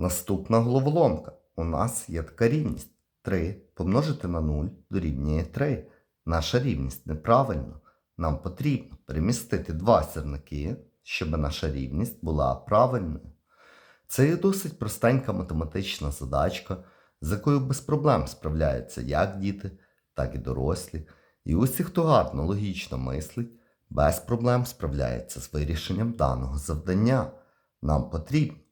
Наступна головоломка. У нас є така рівність. 3 помножити на 0 дорівнює 3. Наша рівність неправильна. Нам потрібно перемістити два сірники, щоб наша рівність була правильною. Це є досить простенька математична задачка, з якою без проблем справляються як діти, так і дорослі. І усі, хто гарно логічно мислить, без проблем справляється з вирішенням даного завдання. Нам потрібно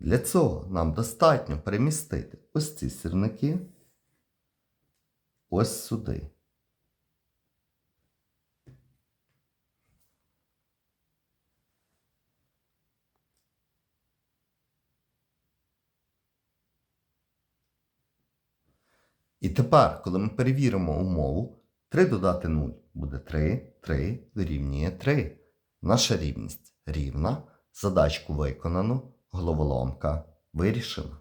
Для цього нам достатньо перемістити ось ці сірники ось сюди. І тепер, коли ми перевіримо умову, 3 додати 0 буде 3, 3 дорівнює 3. Наша рівність рівна, задачку виконано, головоломка вирішена.